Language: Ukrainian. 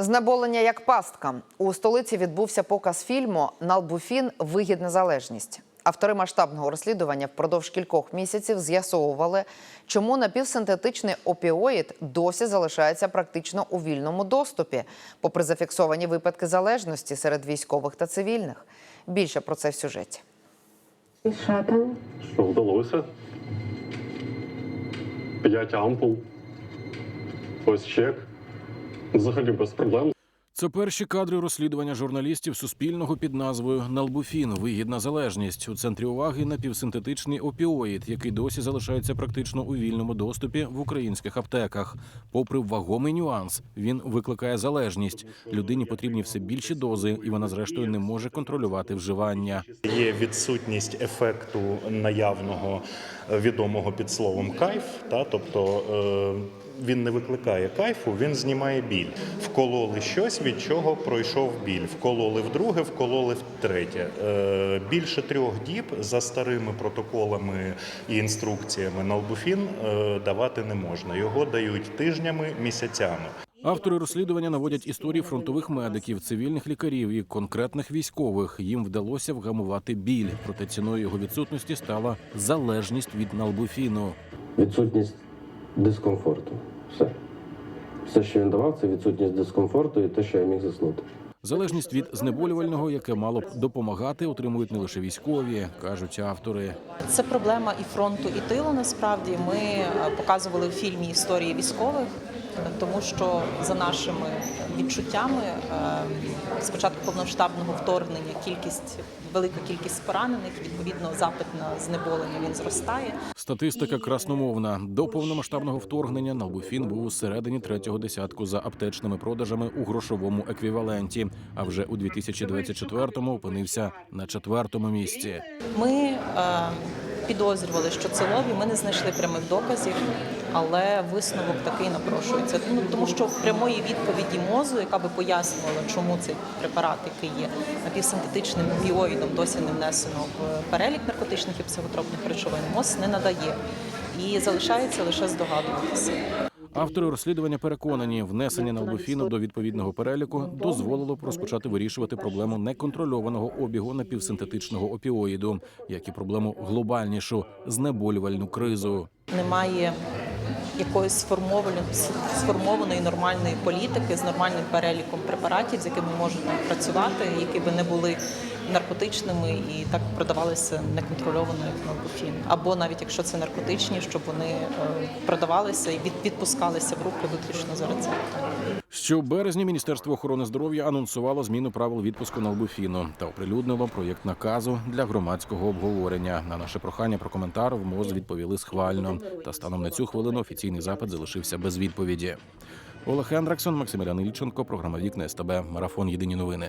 Знеболення як пастка у столиці відбувся показ фільму Налбуфін Вигідна залежність. Автори масштабного розслідування впродовж кількох місяців з'ясовували, чому напівсинтетичний опіоїд досі залишається практично у вільному доступі, попри зафіксовані випадки залежності серед військових та цивільних. Більше про це в сюжеті. Що там? Що вдалося? П'ять ампул. Ось чек. Взагалі без проблем. Це перші кадри розслідування журналістів Суспільного під назвою Налбуфін Вигідна залежність у центрі уваги напівсинтетичний опіоїд, який досі залишається практично у вільному доступі в українських аптеках. Попри вагомий нюанс, він викликає залежність. Людині потрібні все більші дози, і вона зрештою не може контролювати вживання. Є відсутність ефекту наявного відомого під словом кайф, та тобто е, він не викликає кайфу, він знімає біль. Вкололи щось, від чого пройшов біль. Вкололи вдруге, вкололи втретє. Е, Більше трьох діб за старими протоколами і інструкціями налбуфін е, давати не можна. Його дають тижнями, місяцями. Автори розслідування наводять історії фронтових медиків, цивільних лікарів і конкретних військових. Їм вдалося вгамувати біль, проте ціною його відсутності стала залежність від налбуфіну. відсутність дискомфорту. Все. Все, що він давав, це відсутність дискомфорту і те, що я міг заснути. Залежність від знеболювального, яке мало б допомагати, отримують не лише військові, кажуть автори. Це проблема і фронту, і тилу. Насправді ми е, показували в фільмі історії військових, тому що за нашими відчуттями е, з початку повномасштабного вторгнення кількість велика кількість поранених, відповідно, запит на знеболення він зростає. Статистика красномовна. До повномасштабного вторгнення Налбуфін був у середині третього десятку за аптечними продажами у грошовому еквіваленті. А вже у 2024-му опинився на четвертому місці. Ми е, підозрювали, що це лобі. Ми не знайшли прямих доказів, але висновок такий напрошується. Ну тому що прямої відповіді мозу, яка би пояснювала, чому цей препарат, який є напівсинтетичним опіоїдом, досі не внесено в перелік наркотичних і психотропних речовин, МОЗ не надає. І залишається лише здогадуватися. Автори розслідування переконані, внесення налбуфіну до відповідного переліку дозволило б розпочати вирішувати проблему неконтрольованого обігу напівсинтетичного опіоїду, як і проблему глобальнішу знеболювальну кризу. Немає якоїсь сформованої, нормальної політики з нормальним переліком препаратів, з якими можна працювати, які би не були наркотичними і так продавалися неконтрольовано як налбуфін. Або навіть якщо це наркотичні, щоб вони е, продавалися і від- відпускалися в руки виключно за рецептом. Ще березні Міністерство охорони здоров'я анонсувало зміну правил відпуску на налбуфіну та оприлюднило проєкт наказу для громадського обговорення. На наше прохання про коментар в МОЗ відповіли схвально. Та станом на цю хвилину офіційний запит залишився без відповіді. Олег Ендраксон, Максимілян Ільченко, програма Вікна СТБ, марафон Єдині новини.